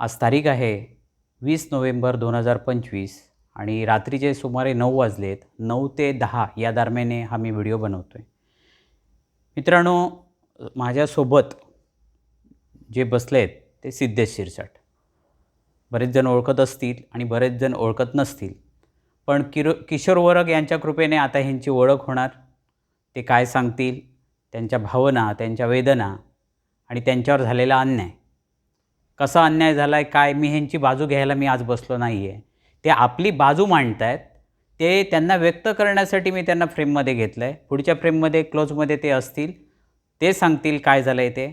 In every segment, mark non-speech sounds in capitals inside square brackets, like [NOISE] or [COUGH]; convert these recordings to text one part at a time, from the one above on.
आज तारीख आहे वीस नोव्हेंबर दोन हजार पंचवीस आणि रात्रीचे सुमारे नऊ वाजलेत नऊ ते दहा या दरम्याने हा मी व्हिडिओ बनवतो आहे मित्रांनो माझ्यासोबत जे बसले आहेत ते सिद्धेश शिरसाट. बरेच जण ओळखत असतील आणि बरेच जण ओळखत नसतील पण किरो किशोर वरग यांच्या कृपेने आता ह्यांची ओळख होणार. ते काय सांगतील? त्यांच्या भावना त्यांच्या वेदना आणि त्यांच्यावर झालेला अन्याय. कसा अन्याय झाला आहे काय मी ह्यांची बाजू घ्यायला मी आज बसलो नाही आहे ते आपली बाजू मांडत आहेत ते त्यांना व्यक्त करण्यासाठी मी त्यांना फ्रेममध्ये घेतलं आहे पुढच्या फ्रेममध्ये क्लोजमध्ये ते असतील ते सांगतील काय झालं आहे ते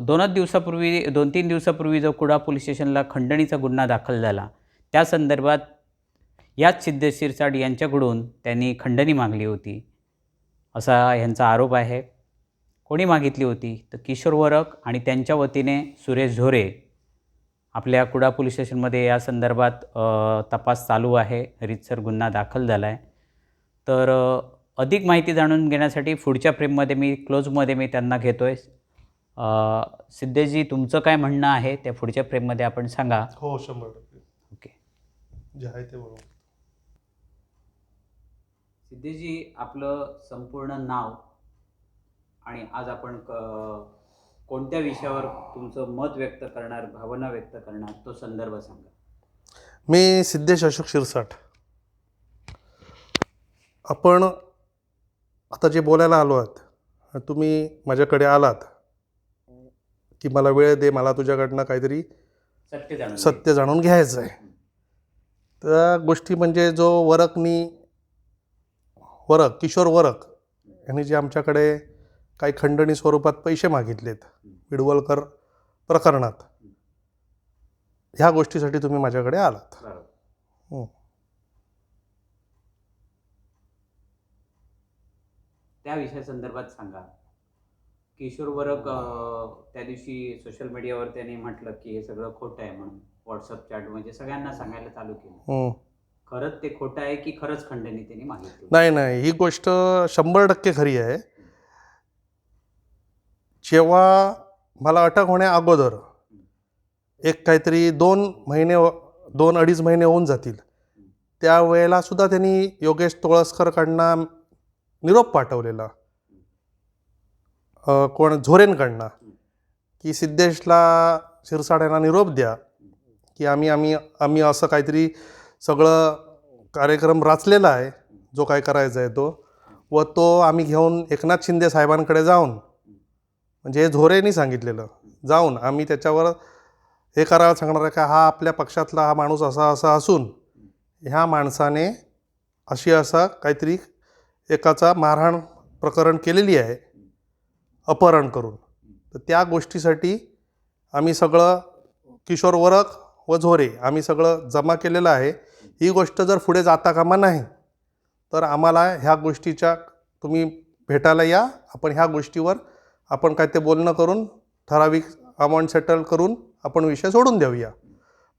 दोनच दिवसापूर्वी दोन तीन दिवसापूर्वी जो कुडा पोलीस स्टेशनला खंडणीचा गुन्हा दाखल झाला त्या संदर्भात याच सिद्धेश शिरसाट यांच्याकडून त्यांनी खंडणी मागली होती. असा ह्यांचा आरोप आहे. कोणी मागितली होती? तर किशोर वरक आणि त्यांच्या वतीने सुरेश झोरे आपल्या कुडा पोलीस स्टेशनमध्ये या संदर्भात तपास चालू आहे. रितसर गुन्हा दाखल झाला आहे तर अधिक माहिती जाणून घेण्यासाठी पुढच्या फ्रेममध्ये मी क्लोजमध्ये मी त्यांना घेतो आहे सिद्धेशजी तुमचं काय म्हणणं आहे? त्या पुढच्या फ्रेममध्ये आपण सांगा. हो शंभर टक्के. ओके. जे आहे ते बरोबर. सिद्धेशजी आपलं संपूर्ण नाव आणि आज आपण कोणत्या विषयावर तुमचं मत व्यक्त करणार भावना व्यक्त करणार तो संदर्भ सांगा. मी सिद्धेश अशोक शिरसाट. आपण आता जे बोलायला आलो आहात तुम्ही माझ्याकडे आलात की मला वेळ दे मला तुझ्याकडनं काहीतरी सत्य जाणून सत्य जाणून घ्यायचं आहे. त्या गोष्टी म्हणजे जो वरकनी वरक किशोर वरक यांनी जे आमच्याकडे काही खंडणी स्वरूपात पैसे मागितलेत विडवलकर प्रकरणात. ह्या गोष्टीसाठी तुम्ही माझ्याकडे आलात. त्या विषया संदर्भात सांगा. किशोर वरक त्या दिवशी सोशल मीडियावर त्यांनी म्हटलं की हे सगळं खोटं आहे म्हणून व्हॉट्सअप चॅट म्हणजे सगळ्यांना सांगायला चालू केलं. खरंच ते खोटं आहे की खरंच खंडणी त्यांनी मागितली? नाही नाही. ही गोष्ट शंभर टक्के खरी आहे. जेव्हा मला अटक होण्या अगोदर एक काहीतरी दोन महिने दोन अडीच महिने होऊन जातील त्यावेळेला सुद्धा त्यांनी योगेश तोळसकरकडनं निरोप पाठवलेला. कोण? झोरेंकडनं की सिद्धेशला शिरसाट यांना निरोप द्या की आम्ही आम्ही आम्ही असं काहीतरी सगळं कार्यक्रम रचलेला आहे जो काय करायचा आहे तो. व तो आम्ही घेऊन एकनाथ शिंदे साहेबांकडे जाऊन म्हणजे हे झोरेनी सांगितलेलं. जाऊन आम्ही त्याच्यावर हे करायला सांगणार आहे का हा आपल्या पक्षातला हा माणूस असा असा असून ह्या माणसाने अशी असा काहीतरी एकाचा मारहाण प्रकरण केलेली आहे अपहरण करून. तर त्या गोष्टीसाठी आम्ही सगळं किशोर वरक व झोरे आम्ही सगळं जमा केलेलं आहे. ही गोष्ट जर पुढे जाता कामा नाही तर आम्हाला ह्या गोष्टीच्या तुम्ही भेटायला या आपण ह्या गोष्टीवर आपण काय ते बोलणं करून ठराविक अमाऊंट सेटल करून आपण विषय सोडून देऊया.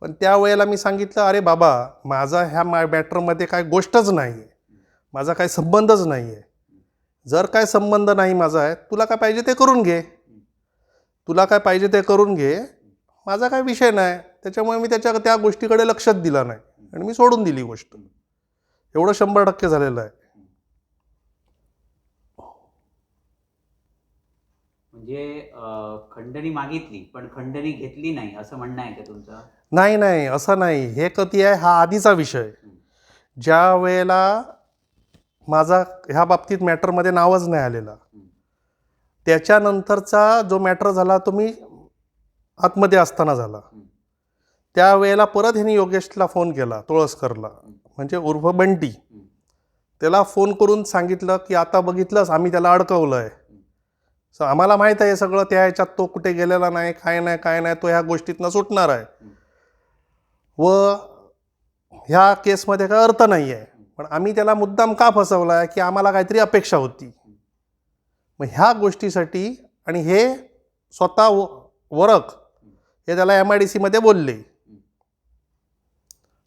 पण त्यावेळेला मी सांगितलं अरे बाबा माझा ह्या मा मॅटरमध्ये काय गोष्टच नाही आहे माझा काय संबंधच नाही आहे जर काय संबंध नाही माझा आहे तुला काय पाहिजे ते करून घे. तुला काय पाहिजे ते करून घे. माझा काय विषय नाही. त्याच्यामुळे मी त्याच्या त्या गोष्टीकडे लक्षच दिलं नाही. आणि मी सोडून दिली गोष्ट. एवढं शंभर टक्के झालेलं आहे. म्हणजे खंडणी मागितली पण खंडणी घेतली नाही असं म्हणणं आहे का तुमचं? नाही नाही असं नाही. हे कधी आहे हा आधीचा विषय ज्या वेळेला माझा ह्या बाबतीत मॅटरमध्ये नावच नाही आलेला. त्याच्यानंतरचा जो मॅटर झाला तो मी आतमध्ये असताना झाला. त्यावेळेला परत ह्यांनी योगेशला फोन केला तुळसकरला. म्हणजे उर्फ बंटी. त्याला फोन करून सांगितलं की आता बघितलंस आम्ही त्याला अडकवलं आहे सो आम्हाला माहीत आहे सगळं त्या ह्याच्यात तो कुठे गेलेला नाही काय नाही काय नाही तो ह्या गोष्टीतनं सुटणार आहे. व ह्या केसमध्ये काय अर्थ नाही आहे पण आम्ही त्याला मुद्दाम का फसवला आहे की आम्हाला काहीतरी अपेक्षा होती. मग ह्या गोष्टीसाठी आणि हे स्वतः व वरक हे त्याला एम आय डी सीमध्ये बोलले.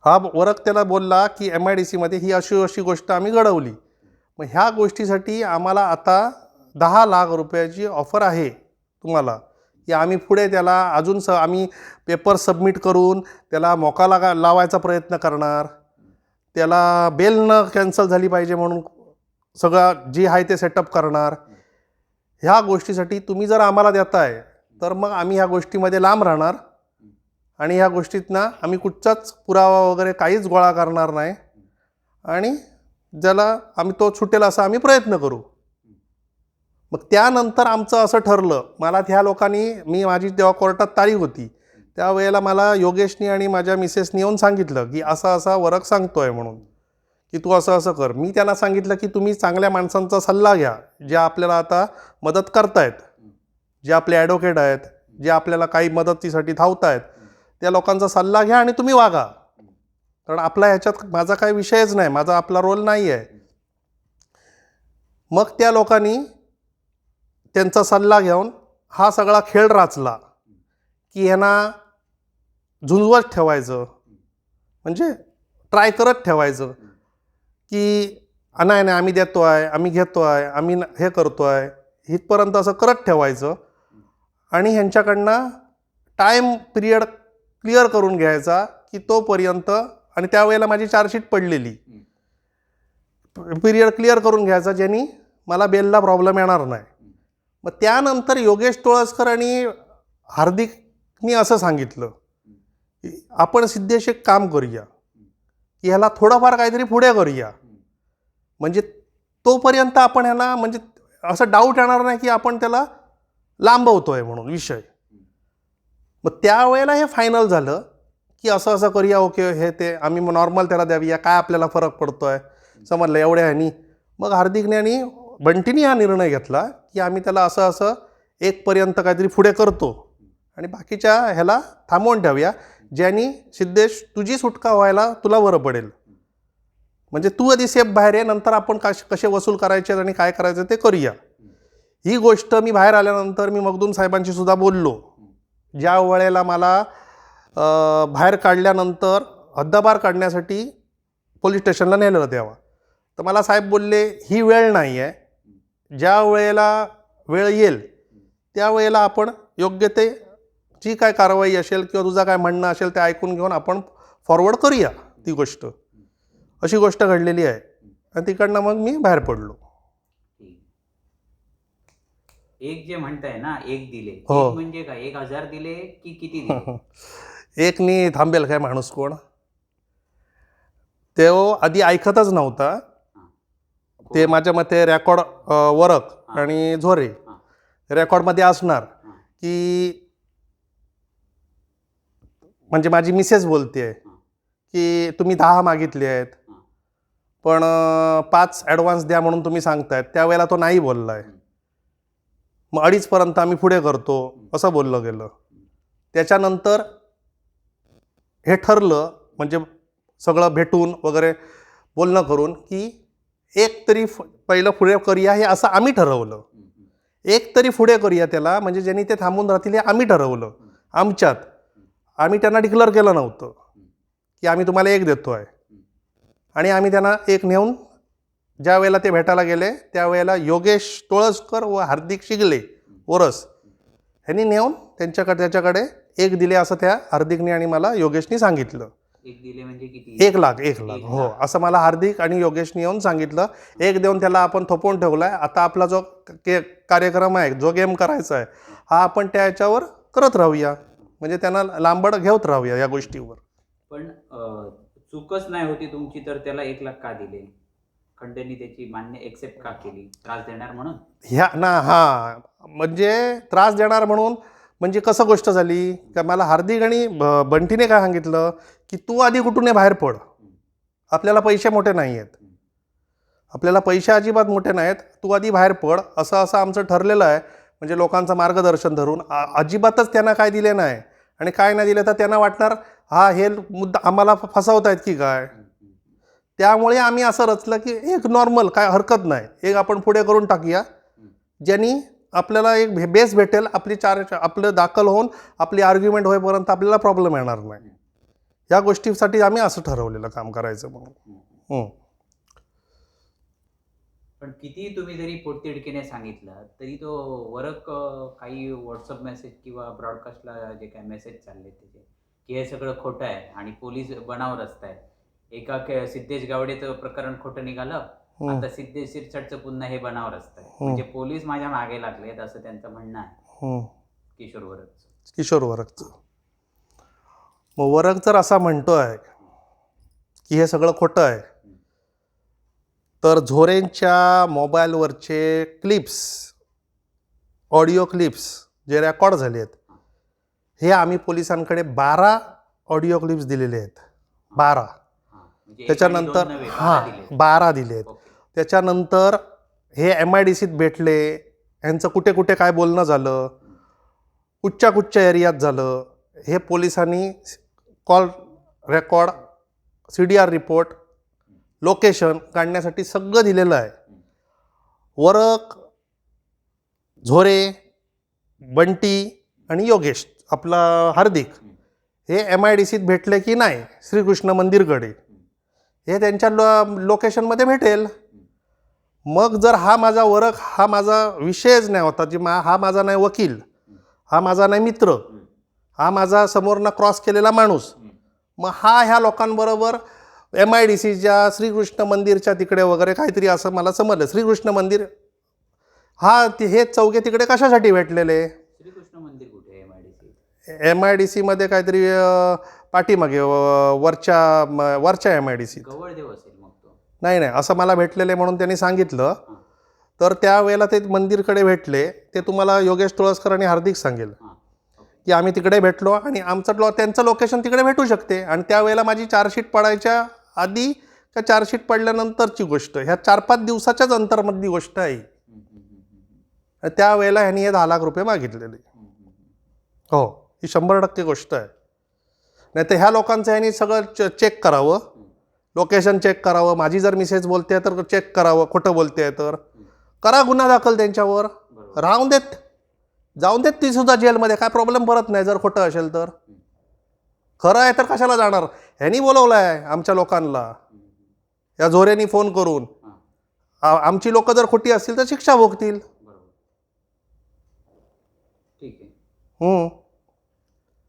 हा वरक त्याला बोलला की एम आय डी सीमध्ये ही अशी अशी गोष्ट आम्ही घडवली. मग ह्या गोष्टीसाठी आम्हाला आता दहा लाख रुपयाची ऑफर आहे तुम्हाला. की आम्ही पुढे त्याला अजून स आम्ही पेपर सबमिट करून त्याला मोका लागा लावायचा प्रयत्न करणार. त्याला बेल न कॅन्सल झाली पाहिजे म्हणून सगळं जी आहे ते सेटअप करणार. ह्या गोष्टीसाठी तुम्ही जर आम्हाला देताय तर मग आम्ही ह्या गोष्टीमध्ये लांब राहणार. आणि ह्या गोष्टीतना आम्ही कुठचाच पुरावा वगैरे काहीच गोळा करणार नाही. आणि ज्याला आम्ही तो छुटेल असा आम्ही प्रयत्न करू. मग त्यानंतर आमचं असं ठरलं मला त्या लोकांनी मी माझी तेव्हा कोर्टात तारीख होती त्यावेळेला मला योगेशनी आणि माझ्या मिसेसनी येऊन सांगितलं की असा असा वरक सांगतो आहे म्हणून की तू असं असं कर. मी त्यांना सांगितलं की तुम्ही चांगल्या माणसांचा सल्ला घ्या जे आपल्याला आता मदत करतायत जे आपले ॲडव्होकेट आहेत जे आपल्याला काही मदतीसाठी धावतायत त्या लोकांचा सल्ला घ्या आणि तुम्ही वागा. कारण आपला ह्याच्यात माझा काही विषयच नाही माझा आपला रोल नाही आहे मग त्या लोकांनी त्यांचा सल्ला घेऊन हा सगळा खेळ राचला की ह्यांना झुंजवत ठेवायचं. म्हणजे ट्राय करत ठेवायचं की "आ, नाही नाही आम्ही देतो आहे आम्ही घेतो आहे आम्ही हे करतो आहे इथपर्यंत असं करत ठेवायचं आणि ह्यांच्याकडनं टाईम पिरियड क्लिअर करून घ्यायचा की तोपर्यंत आणि त्यावेळेला माझी चार्जशीट पडलेली. पिरियड क्लिअर करून घ्यायचा ज्यांनी मला बेलला प्रॉब्लेम येणार नाही. मग त्यानंतर योगेश टोळसकर आणि हार्दिकनी असं सांगितलं की आपण सिद्धेश एक काम करूया. की ह्याला थोडंफार काहीतरी पुढे करूया. म्हणजे तोपर्यंत आपण ह्याला म्हणजे असं डाऊट येणार नाही की आपण त्याला लांबवतो आहे म्हणून विषय. मग त्यावेळेला हे फायनल झालं की असं असं करूया ओके हे ते आम्ही नॉर्मल त्याला द्यावीया काय आपल्याला फरक पडतो आहे समजलं एवढ्या ह्यानी. मग हार्दिकने आणि बंटीनी हा निर्णय घेतला. की आम्ही त्याला असं असं एकपर्यंत काहीतरी पुढे करतो. आणि बाकीच्या ह्याला थांबवून ठेवूया. ज्यांनी सिद्धेश तुझी सुटका व्हायला तुला बरं पडेल. म्हणजे तू आधी सेफ बाहेर आहे नंतर आपण कश कसे वसूल करायचे आणि काय करायचं ते करूया. ही गोष्ट मी बाहेर आल्यानंतर मी मगदूम साहेबांशी सुद्धा बोललो. ज्या वेळेला मला बाहेर काढल्यानंतर हद्दबार काढण्यासाठी पोलीस स्टेशनला नेलेलं तेव्हा. तर मला साहेब बोलले ही वेळ नाही आहे ज्या वेळेला वेळ येईल त्या वेळेला आपण योग्य ते जी काय कारवाई असेल किंवा तुझं काय म्हणणं असेल ते ऐकून घेऊन आपण फॉरवर्ड करूया ती गोष्ट. अशी गोष्ट घडलेली आहे. आणि तिकडनं मग मी बाहेर पडलो. एक जे म्हणताय ना एक दिले. हो. एक म्हणजे काय? एक हजार दिले की किती दिले? [LAUGHS] एकनी थांबेल काय माणूस कोण? तो आधी ऐकतच नव्हता. ते माझ्या मते रेकॉर्ड वरक आणि झोरे. रेकॉर्डमध्ये असणार. की म्हणजे माझी मिसेस बोलते. की तुम्ही दहा मागितले आहेत. पण पाच ॲडव्हान्स द्या म्हणून तुम्ही सांगतायत त्यावेळेला तो नाही बोलला आहे मग अडीचपर्यंत आम्ही पुढे करतो असं बोललं गेलं त्याच्यानंतर हे ठरलं म्हणजे सगळं भेटून वगैरे बोलणं करून की एक तरी फु पहिलं पुढे करूया हे असं आम्ही ठरवलं. एक तरी पुढे करूया त्याला म्हणजे ज्यांनी ते थांबून राहतील हे आम्ही ठरवलं. आमच्यात. आम्ही त्यांना डिक्लेअर केलं नव्हतं. की आम्ही तुम्हाला एक देतो आहे आणि आम्ही त्यांना एक नेऊन ज्या वेळेला ते भेटायला गेले त्यावेळेला योगेश तोळसकर व हार्दिक शिगले ओरस ह्यांनी नेऊन त्यांच्याकडे त्याच्याकडे एक दिले असं त्या हार्दिकने आणि मला योगेशनी सांगितलं. एक म्हणजे एक लाख एक लाख. हो. असं मला हार्दिक आणि योगेशनी येऊन सांगितलं. एक देऊन त्याला आपण थोपवून ठेवलाय. आता आपला जो के कार्यक्रम आहे जो गेम करायचा आहे हा आपण त्या ह्याच्यावर करत राहूया. म्हणजे त्यांना लांबड घेत राहूया या गोष्टीवर. पण चूकच नाही होती तुमची तर त्याला एक लाख का दिले? खंडणी त्याची मान्य एक्सेप्ट का केली? त्रास देणार म्हणून? ह्या ना हा. म्हणजे त्रास देणार म्हणून म्हणजे कसं गोष्ट झाली? का मला हार्दिक आणि ब- बंटीने काय सांगितलं? की तू आधी कुठून हे बाहेर पड. आपल्याला पैसे मोठे नाही आहेत आपल्याला पैसे अजिबात मोठे नाहीत तू आधी बाहेर पड. असं असं आमचं ठरलेलं आहे. म्हणजे लोकांचं मार्गदर्शन धरून. अजिबातच त्यांना काय दिले नाही. आणि काय नाही दिलं तर त्यांना वाटणार हा हे मुद्दा आम्हाला फ- आहेत की काय? त्यामुळे आम्ही असं रचलं की एक नॉर्मल काय हरकत नाही. एक आपण पुढे करून टाकूया. ज्यांनी आपल्याला एक भे- बेस भेटेल आपली चार आपलं दाखल होऊन आपली आर्ग्युमेंट होईपर्यंत आपल्याला प्रॉब्लेम येणार नाही. या गोष्टीसाठी आम्ही असं ठरवलेलं काम करायचं म्हणून. पण कितीही तुम्ही जरी पोटतिडकीने सांगितलं तरी तो वरक काही व्हॉट्सअप मेसेज किंवा ब्रॉडकास्टला जे काय मेसेज चालले त्याचे की हे सगळं खोटं आहे आणि पोलीस बनाव रस्ता आहे. एका के- सिद्धेश गावडेचं प्रकरण खोटं निघालं आता सिद्धेश शिरसाटचं पुन्हा हे बनाव रस्ता आहे म्हणजे पोलीस माझ्या मागे लागलेत असं त्यांचं म्हणणं आहे. हम्म. किशोर वरकचं किशोर वरगचं. मग वरग जर असा म्हणतोय की हे सगळं खोटं आहे. तर झोरेंच्या मोबाईलवरचे क्लिप्स ऑडिओ क्लिप्स जे रेकॉर्ड झाले आहेत हे आम्ही पोलिसांकडे बारा ऑडिओ क्लिप्स दिलेले आहेत. बारा हां म्हणजे एक आणि त्याच्यानंतर नव्हे, बारा हां. बारा दिले आहेत ओके. त्याच्यानंतर हे एम आय डी सीत भेटले. यांचं कुठे कुठे काय बोलणं झालं? कुठच्या कुठच्या एरियात झालं? हे पोलिसांनी call record C D R report location काढण्यासाठी सगळं दिलेलं आहे. वरक झोरे बंटी आणि योगेश आपला हार्दिक हे एम आय डी सीत भेटले की नाही? श्रीकृष्ण मंदिरकडे. हे त्यांच्या लो लोकेशनमध्ये भेटेल. मग जर हा माझा वरक हा माझा विषयच नाही होता जी मा हा माझा नाही वकील हा माझा नाही मित्र हा माझा समोरनं क्रॉस केलेला माणूस मग हा ह्या लोकांबरोबर एम आय डी सीच्या श्रीकृष्ण मंदिरच्या तिकडे वगैरे काहीतरी असं मला समजलं. श्रीकृष्ण मंदिर हा ते हे चौघे तिकडे कशासाठी भेटलेले? श्रीकृष्ण मंदिर कुठे M I D C M I D सीमध्ये काहीतरी पाठीमागे वरच्या म- वरच्या एम आय डी सीत गवळदेव असेल मग तो. नाही नाही असं मला भेटलेले म्हणून त्यांनी सांगितलं. तर त्यावेळेला ते मंदिरकडे भेटले ते तुम्हाला योगेश तुळसकर आणि हार्दिक सांगेल. हां की आम्ही तिकडे भेटलो आणि आमचं लो त्यांचं लोकेशन तिकडे भेटू शकते. आणि त्यावेळेला माझी चार्जशीट पडायच्या आधी का चार्जशीट पडल्यानंतरची गोष्ट ह्या चार पाच दिवसाच्याच अंतरमधली गोष्ट आहे हम्म, हम्म, हम्म, हम्म, आणि त्यावेळेला ह्यांनी हे दहा लाख रुपये मागितलेले. हम्म, हम्म, हम्म. हो ही शंभर टक्के गोष्ट आहे. नाही तर ह्या लोकांचं ह्यांनी सगळं च चेक करावं. लोकेशन चेक करावं. माझी जर मिसेज बोलते तर चेक करावं. खोटं बोलते तर. करा गुन्हा दाखल त्यांच्यावर. राहून देत. जाऊन देत ती सुद्धा जेलमध्ये. काय प्रॉब्लेम परत नाही जर खोटं असेल तर. खरं आहे तर कशाला जाणार? ह्यांनी बोलवलं आहे आमच्या लोकांना. या झोऱ्यांनी फोन करून. आमची लोक जर खोटी असतील तर शिक्षा भोगतील. ठीक आहे.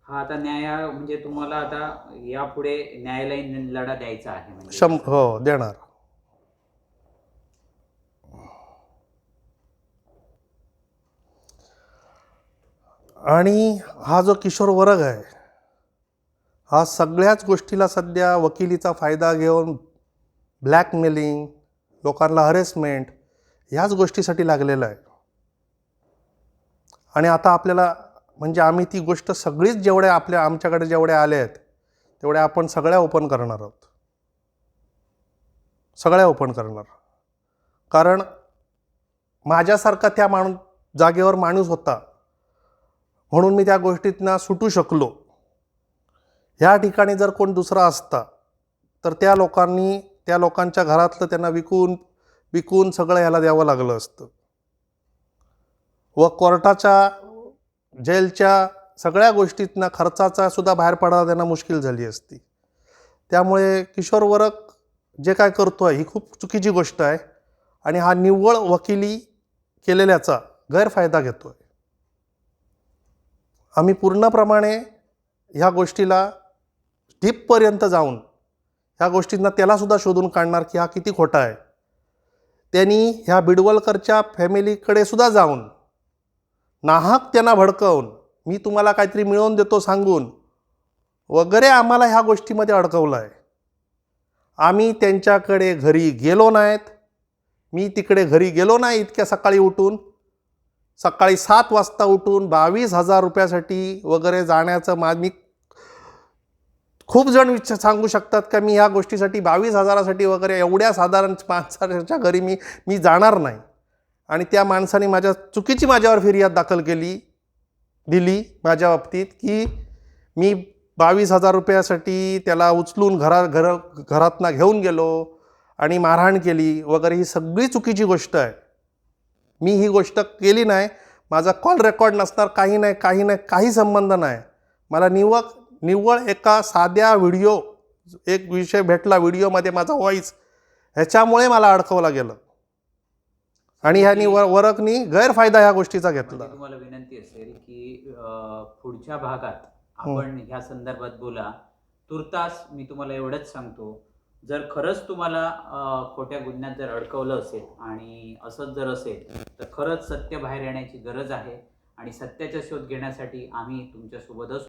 हा आता न्याय म्हणजे तुम्हाला आता यापुढे न्यायालयीन लढा द्यायचा आहे म्हणजे. शं हो देणार. आणि हा जो किशोर वर्ग आहे हा सगळ्याच गोष्टीला सध्या वकिलीचा फायदा घेऊन ब्लॅकमेलिंग लोकांना हरेसमेंट ह्याच गोष्टीसाठी लागलेला आहे. आणि आता आपल्याला म्हणजे आम्ही ती गोष्ट सगळीच जेवढ्या आपल्या आमच्याकडे जेवढ्या आल्या आहेत तेवढ्या आपण सगळ्या ओपन करणार आहोत. सगळ्या ओपन करणार कारण माझ्यासारखा त्या माणूस जागेवर माणूस होता. म्हणून मी त्या गोष्टीतनं सुटू शकलो. ह्या ठिकाणी जर कोण दुसरा असता तर त्या लोकांनी त्या लोकांच्या घरातलं त्यांना विकून विकून सगळं ह्याला द्यावं लागलं असतं. व कोर्टाच्या जेलच्या सगळ्या गोष्टीतनं खर्चाचा सुद्धा बाहेर पडायला त्यांना मुश्किल झाली असती. त्यामुळे किशोर वरक जे काय करतो आहे ही खूप चुकीची गोष्ट आहे आणि हा निव्वळ वकिली केलेल्याचा गैरफायदा घेतो आहे आम्ही पूर्णप्रमाणे ह्या गोष्टीला डीपपर्यंत जाऊन ह्या गोष्टींना त्यालासुद्धा शोधून काढणार की हा किती खोटा आहे. त्यांनी ह्या बिडवलकरच्या फॅमिलीकडे सुद्धा जाऊन नाहक त्यांना भडकवून मी तुम्हाला काहीतरी मिळवून देतो सांगून वगैरे आम्हाला ह्या गोष्टीमध्ये अडकवलं आहे आम्ही त्यांच्याकडे घरी गेलो नाहीत. मी तिकडे घरी गेलो नाही इतक्या सकाळी उठून. सकाळी सात वाजता उठून बावीस हजार रुपयासाठी वगैरे जाण्याचं मा मी खूप जण विच सांगू शकतात का मी ह्या गोष्टीसाठी बावीस हजारासाठी वगैरे एवढ्या साधारण माणसाच्या घरी मी मी जाणार नाही. आणि त्या माणसाने माझ्या चुकीची माझ्यावर फिर्याद दाखल केली दिली माझ्या बाबतीत की मी बावीस हजार रुपयासाठी त्याला उचलून घरा घर घरातनं घेऊन गेलो आणि मारहाण केली वगैरे ही सगळी चुकीची गोष्ट आहे. मी ही गोष्ट केली नाही माझा कॉल रेकॉर्ड नसणार काही नाही काही नाही काही संबंध नाही. मला निव्वळ निव्वळ एका साध्या व्हिडिओ एक विषय भेटला व्हिडिओमध्ये माझा व्हॉईस ह्याच्यामुळे मला अडकवला गेलं. आणि ह्यांनी वर वरकनी गैरफायदा ह्या गोष्टीचा घेतला. माझी तुम्हाला विनंती असेल की अं, पुढच्या भागात आपण ह्या संदर्भात बोला. तुर्तास मी तुम्हाला एवढंच सांगतो. जर खरंच तुम्हाला अं, खोट्या गुन्ह्यात जर अडकवलं असेल आणि असंच जर असेल तर खरंच सत्य बाहेर येण्याची गरज आहे. आणि सत्याचा शोध घेण्यासाठी आम्ही तुमच्यासोबत असू